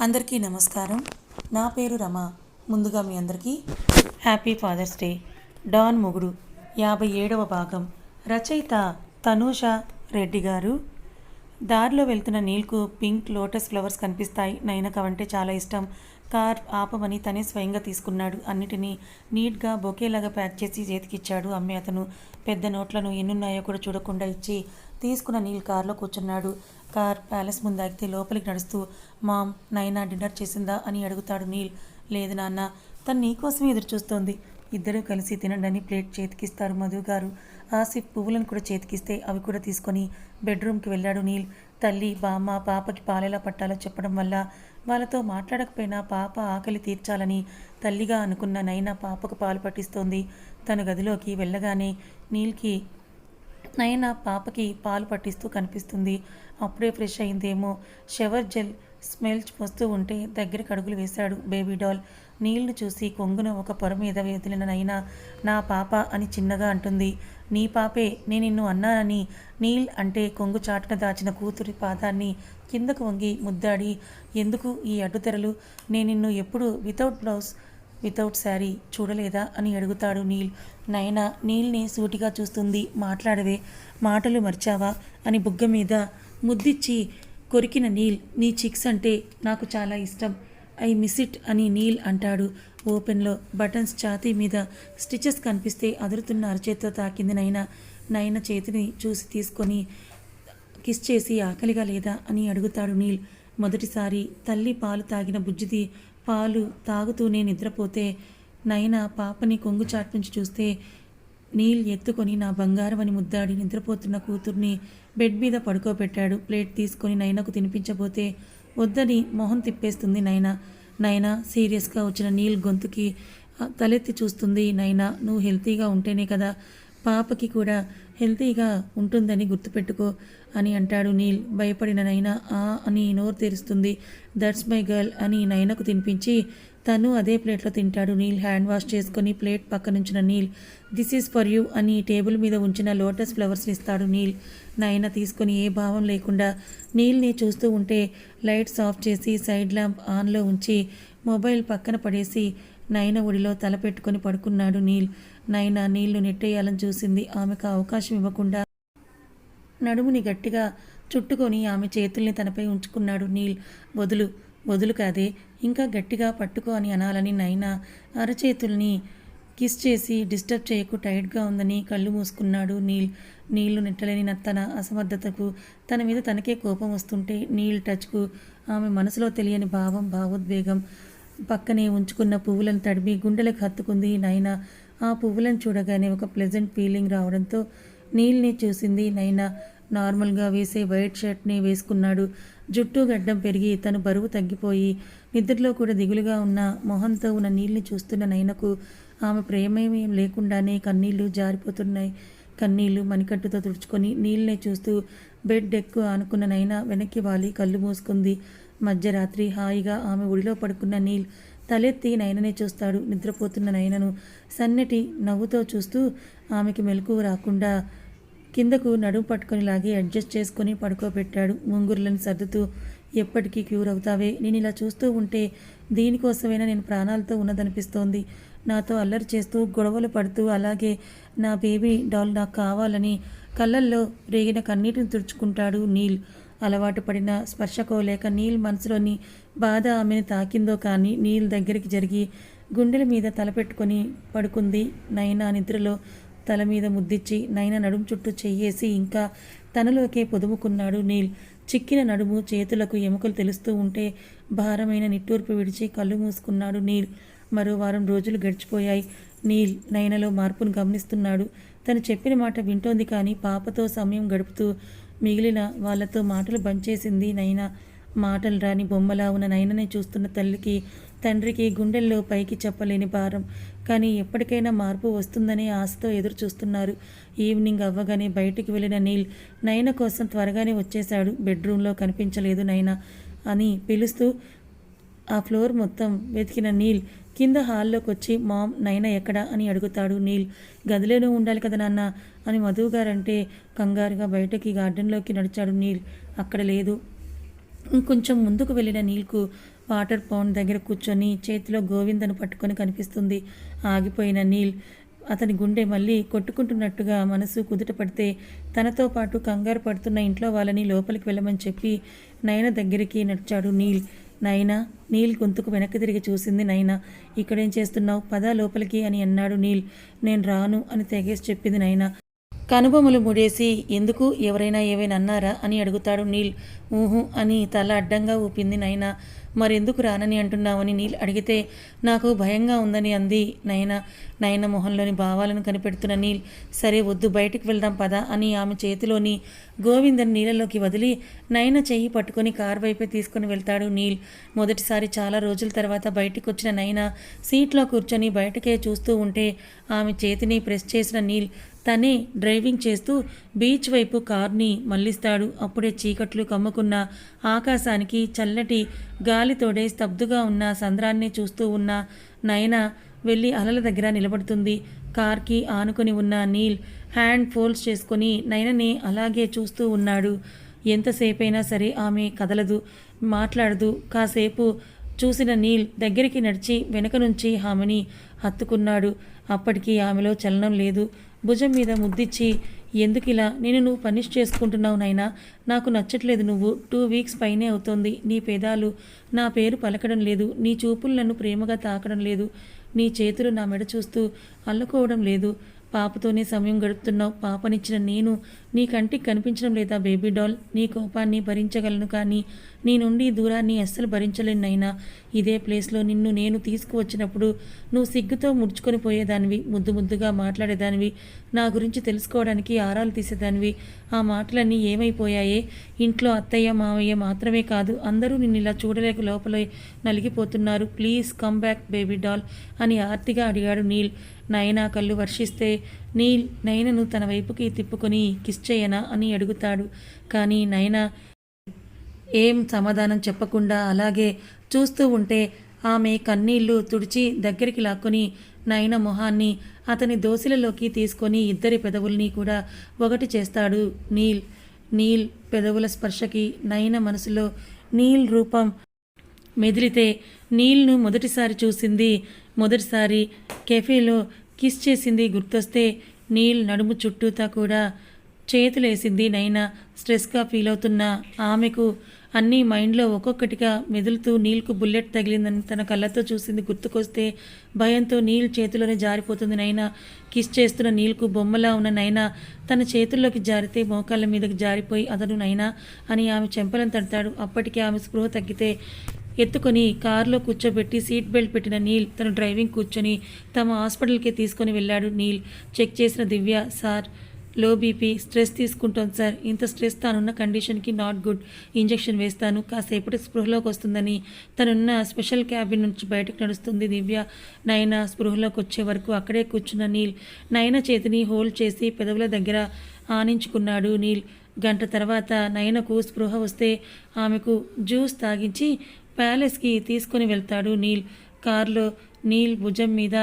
అందరికీ నమస్కారం. నా పేరు రమ. ముందుగా మీ అందరికీ హ్యాపీ ఫాదర్స్ డే. డాన్ మొగుడు యాభై ఏడవ భాగం. రచయిత తనూష రెడ్డి గారు. దారిలో వెళ్తున్న నీల్కు పింక్ లోటస్ ఫ్లవర్స్ కనిపిస్తాయి. నయనకు అంటే చాలా ఇష్టం. కార్ ఆపమని తనే స్వయంగా తీసుకున్నాడు. అన్నిటినీ నీట్గా బొకేలాగా ప్యాక్ చేసి చేతికిచ్చాడు అమ్మే అతను. పెద్ద నోట్లను ఎన్నున్నాయో కూడా చూడకుండా ఇచ్చి తీసుకున్న నీల్ కారులో కూర్చున్నాడు. కార్ ప్యాలెస్ ముందు లోపలికి నడుస్తూ మామ్ నైనా డిన్నర్ చేసిందా? అని అడుగుతాడు నీల్. లేదు నాన్న తను నీకోసమే ఎదురు చూస్తోంది ఇద్దరూ కలిసి తినండి ప్లేట్ చేతికిస్తారు మధు గారు. ఆసిఫ్ పువ్వులను కూడా చేతికిస్తే అవి కూడా తీసుకొని బెడ్రూమ్కి వెళ్ళాడు నీల్. తల్లి బామ్మ పాపకి పాలెలా పట్టాలో చెప్పడం వల్ల వాళ్ళతో మాట్లాడకపోయినా పాప ఆకలి తీర్చాలని తల్లిగా అనుకున్న నైనా పాపకు పాలు పట్టిస్తోంది. తన గదిలోకి వెళ్ళగానే నీల్కి నయన పాపకి పాలు పట్టిస్తూ కనిపిస్తుంది. అప్పుడే ఫ్రెష్ అయిందేమో. షవర్ జెల్ స్మెల్ వస్తూ ఉంటే దగ్గరికి అడుగులు వేశాడు బేబీ డాల్. నీళ్ళు చూసి కొంగున ఒక పొర మీద వదిలిన నైనా నా పాప అని చిన్నగా అంటుంది. నీ పాపే నేను నిన్ను అన్నానని. నీల్ అంటే కొంగు చాటున దాచిన కూతురి పాదాన్ని కిందకు వంగి ముద్దాడి ఎందుకు ఈ అడ్డుతెరలు? నేను నిన్ను ఎప్పుడు వితౌట్ బ్లౌజ్ వితౌట్ శారీ చూడలేదా అని అడుగుతాడు నీల్. నయన నీల్ని సూటిగా చూస్తుంది. మాట్లాడవే. మాటలు మర్చావా? అని బుగ్గ మీద ముద్దిచ్చి కొరికిన నీల్ నీ చిక్స్ అంటే నాకు చాలా ఇష్టం. ఐ మిస్ ఇట్ అని నీల్ అంటాడు. ఓపెన్లో బటన్స్ ఛాతీ మీద స్టిచెస్ కనిపిస్తే అదురుతున్న అరచేత్తో తాకింది నైనా నైన చేతిని చూసి తీసుకొని కిస్ చేసి ఆకలిగా లేదా అని అడుగుతాడు నీల్. మొదటిసారి తల్లి పాలు తాగిన బుజ్జిది పాలు తాగుతూనే నిద్రపోతే నయన పాపని కొంగు చాటు నుంచి చూస్తే నీల్ ఎత్తుకొని నా బంగారం అని ముద్దాడి నిద్రపోతున్న కూతుర్ని బెడ్ మీద పడుకోబెట్టాడు. ప్లేట్ తీసుకొని నయనకు తినిపించబోతే వద్దని మొహం తిప్పేస్తుంది నయన. నయన సీరియస్గా వచ్చిన నీల్ గొంతుకి తలెత్తి చూస్తుంది నైనా నువ్వు హెల్తీగా ఉంటేనే కదా పాపకి కూడా హెల్తీగా ఉంటుందని గుర్తుపెట్టుకో అని అంటాడు నీల్. భయపడిన నైనా ఆ అని నోరు తెరుస్తుంది. దట్స్ మై గర్ల్ అని నైనకు తినిపించి తను అదే ప్లేట్లో తింటాడు నీల్. హ్యాండ్ వాష్ చేసుకుని plate పక్కనుంచిన Neel this is for you అని టేబుల్ మీద ఉంచిన లోటస్ ఫ్లవర్స్ ఇస్తాడు నీల్. నాయన తీసుకొని ఏ భావం లేకుండా నీల్ని చూస్తూ ఉంటే లైట్స్ ఆఫ్ చేసి సైడ్ ల్యాంప్ ఆన్లో ఉంచి మొబైల్ పక్కన పడేసి నయన ఒడిలో తల పెట్టుకొని పడుకున్నాడు నీల్. నైనా నీళ్ళు నెట్టేయాలని చూసింది. ఆమెకు అవకాశం ఇవ్వకుండా నడుముని గట్టిగా చుట్టుకొని ఆమె చేతుల్ని తనపై ఉంచుకున్నాడు నీల్. వదులు వదులు కాదే ఇంకా గట్టిగా పట్టుకో అని అనాలని నైనా అరచేతుల్ని కిస్ చేసి డిస్టర్బ్ చేయకు టైట్గా ఉందని కళ్ళు మూసుకున్నాడు నీల్. నీళ్ళు నెట్టలేని తన అసమర్థతకు తన మీద తనకే కోపం వస్తుంటే నీల్ టచ్కు ఆమె మనసులో తెలియని భావం భావోద్వేగం పక్కనే ఉంచుకున్న పువ్వులను తడిమి గుండెలకు హత్తుకుంది నైనా. ఆ పువ్వులను చూడగానే ఒక ప్లెజెంట్ ఫీలింగ్ రావడంతో నీల్ని చూసింది నైనా. నార్మల్గా వేసే వైట్ షర్ట్ని వేసుకున్నాడు. జుట్టు గడ్డం పెరిగి తను బరువు తగ్గిపోయి నిద్రలో కూడా దిగులుగా ఉన్న మొహంతో ఉన్న నీళ్ళని చూస్తున్న నైనకు ఆమె ప్రేమేమీ లేకుండానే కన్నీళ్ళు జారిపోతున్నాయి. కన్నీళ్ళు మణికట్టుతో తుడుచుకొని నీళ్ళనే చూస్తూ బెడ్ ఎక్కువ ఆనుకున్న నైనా వెనక్కి వాలి కళ్ళు మూసుకుంది. మధ్యరాత్రి హాయిగా ఆమె ఒడిలో పడుకున్న నీల్ తలెత్తి నయననే చూస్తాడు. నిద్రపోతున్న నయనను సన్నటి నవ్వుతో చూస్తూ ఆమెకి మెలకువ రాకుండా కిందకు నడుము పట్టుకొని లాగి అడ్జస్ట్ చేసుకొని పడుకోబెట్టాడు. ముంగురులను సర్దుతూ ఎప్పటికీ క్యూర్ అవుతావే? నేను ఇలా చూస్తూ ఉంటే దీనికోసమైనా నేను ప్రాణాలతో ఉన్నదనిపిస్తోంది. నాతో అల్లరి చేస్తూ గొడవలు పడుతూ అలాగే నా బేబీ డాల్ నాకు కావాలని కళ్ళల్లో రేగిన కన్నీటిని తుడుచుకుంటాడు నీల్. అలవాటు పడిన స్పర్శకో లేక నీల్ మనసులోని బాధ ఆమెను తాకిందో కానీ నీల్ దగ్గరికి జరిగి గుండెల మీద తలపెట్టుకొని పడుకుంది. నైనా నిద్రలో తల మీద ముద్దిచ్చి నైనా నడుము చుట్టూ చెయ్యేసి ఇంకా తనలోకే పొదుముకున్నాడు నీల్. చిక్కిన నడుము చేతులకు ఎముకలు తెలుస్తూ ఉంటే భారమైన నిట్టూర్పు విడిచి కళ్ళు మూసుకున్నాడు నీల్. మరో వారం రోజులు గడిచిపోయాయి. నీల్ నయనలో మార్పును గమనిస్తున్నాడు. తను చెప్పిన మాట వింటోంది కానీ పాపతో సమయం గడుపుతూ మిగిలిన వాళ్ళతో మాటలు బంచేసింది నైనా. మాటలు రాని బొమ్మలా ఉన్న నైననే చూస్తున్న తల్లికి తండ్రికి గుండెల్లో పైకి చెప్పలేని భారం. కానీ ఎప్పటికైనా మార్పు వస్తుందనే ఆశతో ఎదురు చూస్తున్నారు ఈవినింగ్ అవ్వగానే బయటికి వెళ్ళిన నీల్ నయన కోసం త్వరగానే వచ్చేశాడు. బెడ్రూమ్లో కనిపించలేదు నయన అని పిలుస్తూ ఆ ఫ్లోర్ మొత్తం వెతికిన నీల్ కింద హాల్లోకి వచ్చి మామ్ నైనా ఎక్కడా అని అడుగుతాడు. నీల్ గదిలోనే ఉండాలి కదా నాన్న అని మధు గారంటే కంగారుగా బయటకి గార్డెన్లోకి నడిచాడు నీల్. అక్కడ లేదు. ఇంకొంచెం ముందుకు వెళ్ళిన నీల్కు వాటర్ పౌండ్ దగ్గర కూర్చొని చేతిలో గోవిందను పట్టుకొని కనిపిస్తుంది. ఆగిపోయిన నీల్ అతని గుండె మళ్ళీ కొట్టుకుంటున్నట్టుగా మనసు కుదుట పడితే తనతో పాటు కంగారు పడుతున్న ఇంట్లో వాళ్ళని లోపలికి వెళ్ళమని చెప్పి నయన దగ్గరికి నడిచాడు నీల్. నైనా నీల్ గొంతుకు వెనక్కి తిరిగి చూసింది నైనా ఇక్కడేం చేస్తున్నావు? పదా లోపలికి అని అన్నాడు నీల్. నేను రాను అని తెగేసి చెప్పింది నైనా కనుబొమ్మలు ముడేసి ఎందుకు? ఎవరైనా ఏవైనా అన్నారా? అని అడుగుతాడు నీల్. ఊహు అని తల అడ్డంగా ఊపింది నైనా మరెందుకు రానని అంటున్నావని? నీల్ అడిగితే నాకు భయంగా ఉందని అంది నయన. నయన మొహంలోని భావాలను కనిపెడుతున్న నీల్ సరే వద్దు బయటికి వెళ్దాం పదా అని ఆమె చేతిలోని గోవిందని నీళ్ళలోకి వదిలి నయన చెయ్యి పట్టుకొని కార్ వైపే తీసుకుని వెళ్తాడు నీల్. మొదటిసారి చాలా రోజుల తర్వాత బయటికి వచ్చిన నయన సీట్లో కూర్చొని బయటకే చూస్తూ ఉంటే ఆమె చేతిని ప్రెస్ చేసిన నీల్ తనే డ్రైవింగ్ చేస్తూ బీచ్ వైపు కార్ని మళ్ళిస్తాడు అప్పుడే చీకట్లు కమ్ముకున్న ఆకాశానికి చల్లటి గాలితోడే స్తబ్దుగా ఉన్న సంద్రాన్ని చూస్తూ ఉన్న నయన వెళ్ళి అలల దగ్గర నిలబడుతుంది. కార్కి ఆనుకొని ఉన్న నీల్ హ్యాండ్ ఫోల్డ్స్ చేసుకొని నయనని అలాగే చూస్తూ ఉన్నాడు. ఎంతసేపైనా సరే ఆమె కదలదు మాట్లాడదు. కాసేపు చూసిన నీల్ దగ్గరికి నడిచి వెనక నుంచి ఆమెని హత్తుకున్నాడు. అప్పటికీ ఆమెలో చలనం లేదు. భుజం మీద ముద్దిచ్చి ఎందుకు ఇలా? నేను నువ్వు పనిష్ చేసుకుంటున్నావు నైనా నాకు నచ్చట్లేదు నువ్వు. టూ వీక్స్ పైనే అవుతోంది. నీ పేదాలు. నా పేరు పలకడం లేదు. నీ చూపులు నన్ను ప్రేమగా తాకడం లేదు. నీ చేతులు నా మెడ చూస్తూ అల్లుకోవడం లేదు. పాపతోనే సమయం గడుపుతున్నావు. పాపనిచ్చిన నేను నీ కంటికి కనిపించడం లేదా బేబీ డాల్? నీ కోపాన్ని భరించగలను కానీ నీ నుండి దూరాన్ని అస్సలు భరించలేనైనా ఇదే ప్లేస్లో నిన్ను నేను తీసుకువచ్చినప్పుడు నువ్వు సిగ్గుతో ముడుచుకొని పోయేదానివి ముద్దు ముద్దుగా మాట్లాడేదానివి నా గురించి తెలుసుకోవడానికి ఆరాలు తీసేదానివి. ఆ మాటలన్నీ ఏమైపోయాయే? ఇంట్లో అత్తయ్య మావయ్య మాత్రమే కాదు అందరూ నిన్ను ఇలా చూడలేక లోపల నలిగిపోతున్నారు. Please come back baby doll అని ఆర్తిగా అడిగాడు నీల్. నయనా కళ్ళు వర్షిస్తే నీల్ నయనను తన వైపుకి తిప్పుకొని కిస్ చేయనా అని అడుగుతాడు. కానీ నయన ఏం సమాధానం చెప్పకుండా అలాగే చూస్తూ ఉంటే ఆమె కన్నీళ్ళు తుడిచి దగ్గరికి లాక్కొని నయన మొహాన్ని అతని దోశలలోకి తీసుకొని ఇద్దరి పెదవుల్ని కూడా ఒకటి చేస్తాడు. నీల్ నీల్ పెదవుల స్పర్శకి నయన మనసులో నీల్ రూపం మెదిలితే నీల్ను మొదటిసారి చూసింది మొదటిసారి కెఫేలో కిస్ చేసింది గుర్తొస్తే నీల్ నడుము చుట్టూతా కూడా చేతులేసింది నైనా. స్ట్రెస్గా ఫీల్ అవుతున్న ఆమెకు అన్నీ మైండ్లో ఒక్కొక్కటిగా మెదులుతూ నీల్కు బుల్లెట్ తగిలిందని తన కళ్ళతో చూసింది. గుర్తుకొస్తే భయంతో నీల్ చేతిలోనే జారిపోతుంది నైనా. కిస్ చేస్తున్న నీల్కు బొమ్మలా ఉన్న నైనా తన చేతుల్లోకి జారితే మోకాళ్ళ మీదకి జారిపోయి అతడు నైనా అని ఆమె చెంపలను తడతాడు. అప్పటికే ఆమె స్పృహ తగ్గితే ఎత్తుకొని కారులో కూర్చోబెట్టి సీట్ బెల్ట్ పెట్టిన నీల్ తను డ్రైవింగ్ కూర్చొని తమ హాస్పిటల్కి తీసుకొని వెళ్ళాడు నీల్. చెక్ చేసిన దివ్య సార్లో బీపీ స్ట్రెస్ తీసుకుంటాం సార్. ఇంత స్ట్రెస్ తానున్న కండిషన్కి నాట్ గుడ్. ఇంజెక్షన్ వేస్తాను. కాసేపటి స్పృహలోకి వస్తుందని. తనున్న స్పెషల్ క్యాబిన్ నుంచి బయటకు నడుస్తుంది దివ్య. నయన స్పృహలోకి వచ్చే వరకు అక్కడే కూర్చున్న నీల్ నయన చేతిని హోల్డ్ చేసి పెదవుల దగ్గర ఆనించుకున్నాడు నీల్. గంట తర్వాత నయనకు స్పృహ వస్తే ఆమెకు జ్యూస్ తాగించి ప్యాలెస్కి తీసుకుని వెళ్తాడు నీల్. కారులో నీల్ భుజం మీద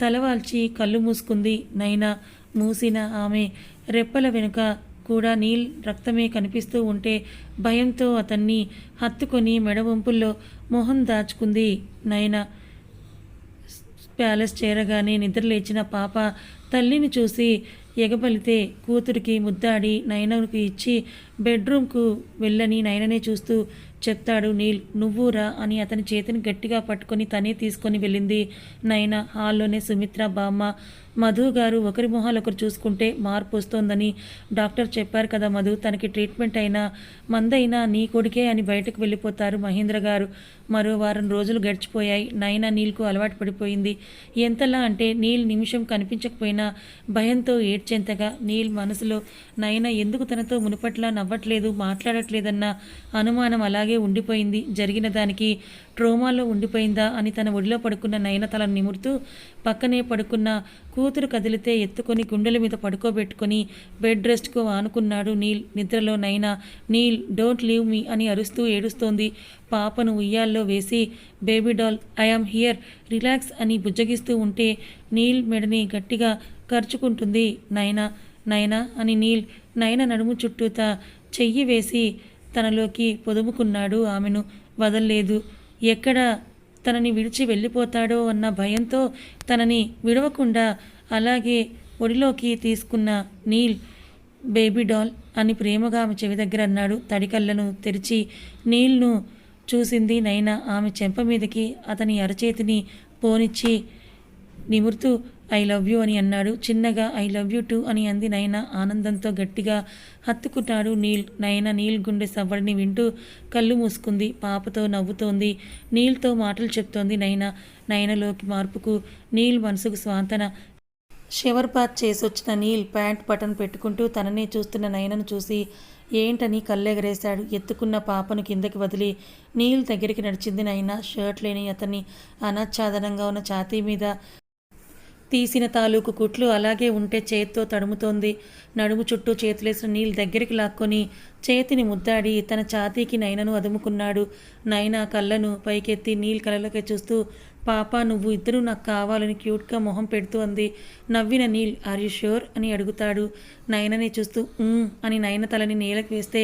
తలవాల్చి కళ్ళు మూసుకుంది. నైనా మూసిన ఆమె రెప్పల వెనుక కూడా నీల్ రక్తమే కనిపిస్తూ ఉంటే భయంతో అతన్ని హత్తుకొని మెడవంపుల్లో మొహం దాచుకుంది. నైనా ప్యాలెస్ చేరగానే నిద్రలేచిన పాప తల్లిని చూసి ఎగబలితే కూతురికి ముద్దాడి నయనకు ఇచ్చి బెడ్రూమ్కు వెళ్ళని నయననే చూస్తూ చెప్తాడు నీల్ నువ్వురా అని అతని చేతిని గట్టిగా పట్టుకొని తనే తీసుకొని వెళ్ళింది. నయన హాల్లోనే సుమిత్ర బామ్మ మధు గారు ఒకరి మొహాలు ఒకరు చూసుకుంటే మార్పు వస్తోందని డాక్టర్ చెప్పారు కదా మధు తనకి ట్రీట్మెంట్ అయినా మందైనా నీ కొడుకే అని బయటకు వెళ్ళిపోతారు మహేంద్ర గారు. మరో వారం రోజులు గడిచిపోయాయి. నైనా నీల్కు అలవాటు పడిపోయింది. ఎంతలా అంటే నీల్ నిమిషం కనిపించకపోయినా భయంతో ఏడ్చేంతగా? నీల్ మనసులో నయన ఎందుకు తనతో మునుపట్లా నవ్వట్లేదు మాట్లాడట్లేదన్న అనుమానం అలాగే ఉండిపోయింది. జరిగిన దానికి ట్రోమాలో ఉండిపోయిందా అని తన ఒడిలో పడుకున్న నయన తల నిమురుతూ పక్కనే పడుకున్న కూతురు కదిలితే ఎత్తుకొని గుండెల మీద పడుకోబెట్టుకొని బెడ్ రెస్ట్కు ఆనుకున్నాడు నీల్. నిద్రలో నైనా నీల్ డోంట్ లీవ్ మీ అని అరుస్తూ ఏడుస్తోంది. పాపను ఉయ్యాల్లో వేసి baby doll I am here relax అని బుజ్జగిస్తూ ఉంటే నీల్ మెడని గట్టిగా ఖర్చుకుంటుంది నైనా నైనా అని నీల్ నయన నడుము చుట్టూతా చెయ్యి వేసి తనలోకి పొదుముకున్నాడు. ఆమెను వదల్లేదు. ఎక్కడ తనని విడిచి వెళ్ళిపోతాడో అన్న భయంతో తనని విడవకుండా అలాగే ఒడిలోకి తీసుకున్న నీల్ బేబీ డాల్ అని ప్రేమగా ఆమె చెవి దగ్గర అన్నాడు. తడి కళ్ళను తెరిచి నీల్ను చూసింది నైనా. ఆమె చెంప మీదకి అతని అరచేతిని పోనిచ్చి నిమురుతూ ఐ లవ్ యూ అని అన్నాడు. చిన్నగా ఐ లవ్ యూ టూ అని అంది నయన. ఆనందంతో గట్టిగా హత్తుకున్నాడు నీల్. నయన నీల్ గుండె సవ్వడిని వింటూ కళ్ళు మూసుకుంది. పాపతో నవ్వుతోంది. నీల్తో మాటలు చెప్తోంది నయన. నయనలోకి మార్పుకు నీల్ మనసుకు స్వాంతన. షవర్ పాత్ చేసొచ్చిన నీల్ ప్యాంట్ బటన్ పెట్టుకుంటూ తననే చూస్తున్న నయనను చూసి ఏంటని కళ్ళెగరేశాడు. ఎత్తుకున్న పాపను కిందకి వదిలి నీల్ దగ్గరికి నడిచింది నైనా షర్ట్ లేని అతన్ని అనాచ్ఛాదనంగా ఉన్న ఛాతీ మీద తీసిన తాలూకు కుట్లు అలాగే ఉంటే చేత్తో తడుముతోంది. నడుము చుట్టూ చేతులేసిన నీళ్ళు దగ్గరికి లాక్కొని చేతిని ముద్దాడి తన ఛాతీకి నైనను అదుముకున్నాడు. నైనా కళ్ళను పైకెత్తి నీల్ కళ్ళలోకి చూస్తూ పాప నువ్వు ఇద్దరు నాకు కావాలని క్యూట్గా మొహం పెడుతూ అంది. నవ్విన నీల్ ఆర్ యు ష్యూర్ అని అడుగుతాడు. నయనని చూస్తూ అని నయన తలని నేలకు వేస్తే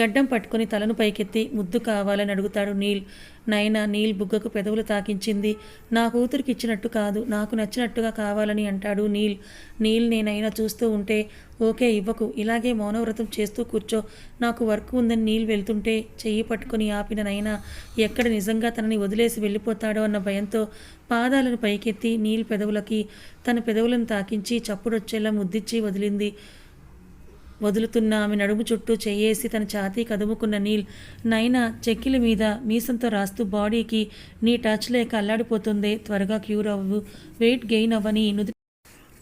గడ్డం పట్టుకొని తలను పైకెత్తి ముద్దు కావాలని అడుగుతాడు నీల్. నయన నీల్ బుగ్గకు పెదవులు తాకించింది. నా కూతురికి ఇచ్చినట్టు కాదు నాకు నచ్చినట్టుగా కావాలని అంటాడు నీల్. నీల్ నేనైనా చూస్తూ ఉంటే ఓకే ఇవ్వకు. ఇలాగే మౌనవ్రతం చేస్తూ కూర్చో. నాకు వర్క్ ఉందని నీళ్ళు వెళ్తుంటే చెయ్యి పట్టుకుని ఆపిన నైనా ఎక్కడ నిజంగా తనని వదిలేసి వెళ్ళిపోతాడో అన్న భయంతో పాదాలను పైకెత్తి నీళ్ళు పెదవులకి తన పెదవులను తాకించి చప్పుడొచ్చేలా ముద్దిచ్చి వదిలింది. వదులుతున్న ఆమె నడుము చుట్టూ చెయ్యేసి తన ఛాతీ కదుముకున్న నీల్ నైనా చెక్కిల మీద మీసంతో రాస్తూ బాడీకి నీ టచ్ లేక అల్లాడిపోతుందే త్వరగా క్యూర్ అవ్వు. వెయిట్ గెయిన్ అవ్వని నుదుటి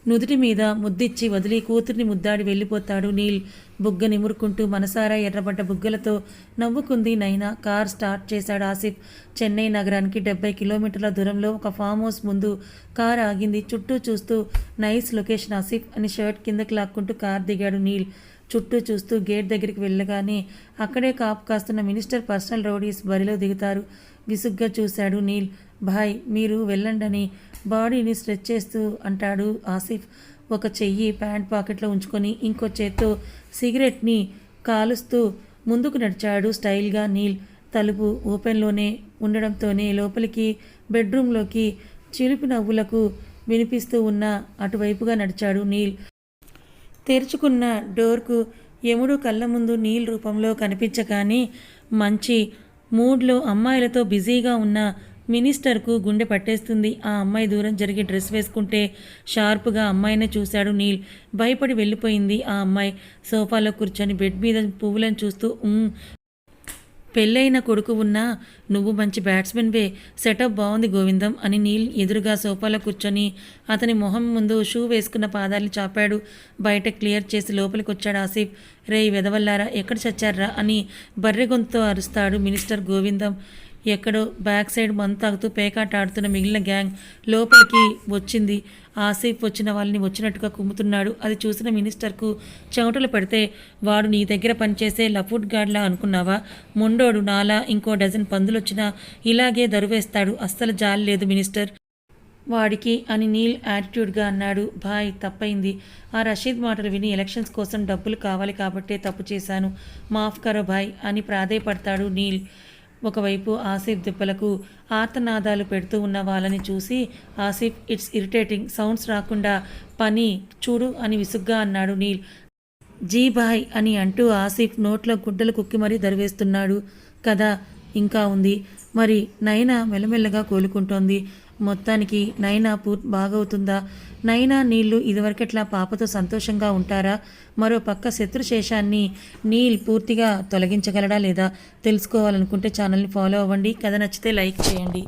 నుదుటి మీద ముద్దిచ్చి వదిలి కూతుర్ని ముద్దాడి వెళ్ళిపోతాడు నీల్. బుగ్గ నిమురుకుంటూ మనసారా ఎర్రబడ్డ బుగ్గలతో నవ్వుకుంది నైనా. కార్ స్టార్ట్ చేశాడు ఆసిఫ్. చెన్నై నగరానికి డెబ్బై కిలోమీటర్ల దూరంలో ఒక ఫామ్ హౌస్ ముందు కార్ ఆగింది. చుట్టూ చూస్తూ నైస్ లొకేషన్ ఆసిఫ్ అని షర్ట్ కిందకి లాక్కుంటూ కార్ దిగాడు నీల్. చుట్టూ చూస్తూ గేట్ దగ్గరికి వెళ్ళగానే అక్కడే కాపు కాస్తున్న మినిస్టర్ పర్సనల్ రౌడీస్ బరిలో దిగుతారు. విసుగ్గా చూశాడు నీల్. భాయ్ మీరు వెళ్ళండని బాడీని స్ట్రెచ్ చేస్తూ అంటాడు ఆసిఫ్. ఒక చెయ్యి ప్యాంట్ పాకెట్లో ఉంచుకొని ఇంకో చేత్తో సిగరెట్ని కాలుస్తూ ముందుకు నడిచాడు స్టైల్గా నీల్. తలుపు ఓపెన్లోనే ఉండడంతోనే లోపలికి బెడ్రూమ్లోకి చిలిపి నవ్వులకు వినిపిస్తూ ఉన్న అటువైపుగా నడిచాడు నీల్. తెరుచుకున్న డోర్కు యముడు కళ్ళ ముందు నీల్ రూపంలో కనిపించగానే మంచి మూడ్లో అమ్మాయిలతో బిజీగా ఉన్న మినిస్టర్కు గుండె పట్టేస్తుంది. ఆ అమ్మాయి దూరం జరిగి డ్రెస్ వేసుకుంటే షార్ప్గా అమ్మాయినే చూశాడు నీల్. భయపడి వెళ్ళిపోయింది ఆ అమ్మాయి. సోఫాలో కూర్చొని బెడ్ మీద పువ్వులను చూస్తూ పెళ్ళైన కొడుకు ఉన్నా నువ్వు మంచి బ్యాట్స్మెన్వే సెటప్ బాగుంది గోవిందం అని నీల్ ఎదురుగా సోఫాలో కూర్చొని అతని మొహం ముందు షూ వేసుకున్న పాదాల్ని చాపాడు. బయట క్లియర్ చేసి లోపలికి వచ్చాడు ఆసిఫ్. రే వెదవల్లారా ఎక్కడ చచ్చారా అని బర్రె గొంతుతో అరుస్తాడు మినిస్టర్ గోవిందం. ఎక్కడో బ్యాక్ సైడ్ మందు తాగుతూ పేకాట ఆడుతున్న మిగిలిన గ్యాంగ్ లోపలికి వచ్చింది. ఆసేపు వచ్చిన వాళ్ళని వచ్చినట్టుగా కుమ్ముతున్నాడు. అది చూసిన మినిస్టర్కు చెమటలు పెడితే వాడు నీ దగ్గర పనిచేసే లఫుడ్ గార్డ్లా అనుకున్నావా? మొండోడు నాలా ఇంకో డజన్ పందులు వచ్చినా ఇలాగే దరువేస్తాడు. అస్సలు జాలి లేదు మినిస్టర్. వాడికి అని నీల్ యాటిట్యూడ్గా అన్నాడు. భాయ్ తప్పైంది. ఆ రషీద్ మాటలు విని ఎలక్షన్స్ కోసం డబ్బులు కావాలి కాబట్టే తప్పు చేశాను. మాఫ్ కరో భాయ్ అని ప్రాధేయపడతాడు నీల్. ఒకవైపు ఆసిఫ్ దెబ్బలకు ఆర్తనాదాలు పెడుతూ ఉన్న వాళ్ళని చూసి ఆసిఫ్ ఇట్స్ ఇరిటేటింగ్ సౌండ్స్ రాకుండా పని చూడు అని విసుగ్గా అన్నాడు నీల్. జీ బాయ్ అని అంటూ ఆసిఫ్ నోట్లో గుడ్డలు కుక్కి మరీ దరివేస్తున్నాడు. కదా ఇంకా ఉంది. మరి నైనా మెల్లమెల్లగా కోలుకుంటోంది. మొత్తానికి నైనా పూర్ బాగవుతుందా? నైనా నీళ్ళు ఇదివరకెట్లా పాపతో సంతోషంగా ఉంటారా? మరో పక్క శత్రుశేషాన్ని నీల్ పూర్తిగా తొలగించగలడా లేదా? తెలుసుకోవాలనుకుంటే ఛానల్ని ఫాలో అవ్వండి. కథ నచ్చితే లైక్ చేయండి.